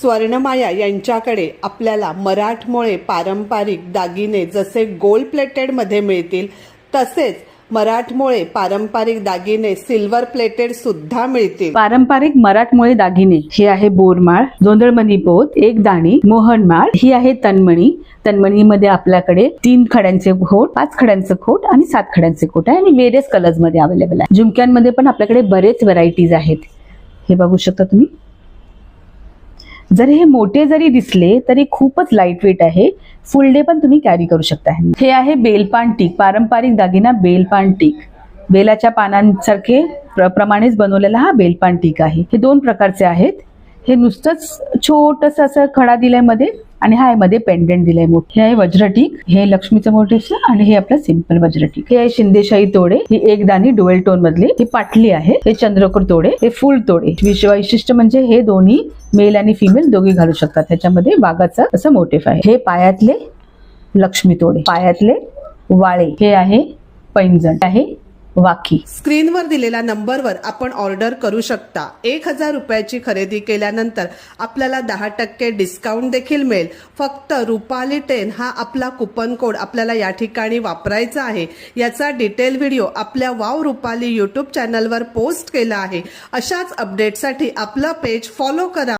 स्वर्णमाया यांच्याकडे आपल्याला मराठमोळे पारंपरिक दागिने जसे गोल्ड प्लेटेडमध्ये मिळतील तसेच मराठमोळे पारंपरिक दागिने सिल्वर प्लेटेड सुद्धा मिळतील. पारंपरिक मराठमोळे दागिने हे आहे बोरमाळ जोंधळमणी पोत एक दाणी मोहनमाळ ही आहे तन्मणी. तन्मणीमध्ये आपल्याकडे तीन खड्यांचे खोट पाच खड्यांचे खोट आणि सात खड्यांचे खोट आहे आणि वेरियस कलर्समध्ये अवेलेबल आहे. झुमक्यांमध्ये पण आपल्याकडे बरेच व्हरायटीज आहेत. हे बघू शकता तुम्ही. जर हे मोठे जरी दिसले तरी खूपच लाइट वेट आहे. फुल डे पण तुम्ही कॅरी करू शकता. हे आहे बेलपान टीक. पारंपरिक दागिना बेलपान टीक. बेलाच्या पानांसारखे प्र- प्रमाणेच बनवलेला हा बेलपान टीक आहे. हे दोन प्रकारचे आहेत. हे नुसतंच छोटस असं खडा दिलायमध्ये आणि हा मध्ये पेंडेंट दिलाय मोठे. हे आहे वज्रटीक हे लक्ष्मीचं मोठे आणि हे आपलं सिंपल वज्रटीक. हे आहे शिंदेशाही तोडे ही एक दाणी डुएल टोन मधली. ही पाटली आहे हे चंद्रकोर तोडे हे फुल तोडे. विश- वैशिष्ट्य म्हणजे हे दोन्ही मेल आणि फिमेल दोघे घालू शकतात. ह्याच्यामध्ये वाघाचं असं मोटिफ आहे. हे पायातले लक्ष्मी तोडे पायातले वाळे. हे आहे पैंजण. आहे वाकी. स्क्रीनवर दिलेल्या नंबरवर आपण ऑर्डर करू शकता. एक हजार रुपयाची खरेदी केल्यानंतर आपल्याला दहा टक्के डिस्काउंट देखील मिळेल. फक्त रुपाली टेन हा आपला कुपन कोड आपल्याला या ठिकाणी वापरायचा आहे. याचा डिटेल व्हिडिओ आपल्या वाव रुपाली यूट्यूब चॅनलवर पोस्ट केला आहे. अशाच अपडेटसाठी आपलं पेज फॉलो करा.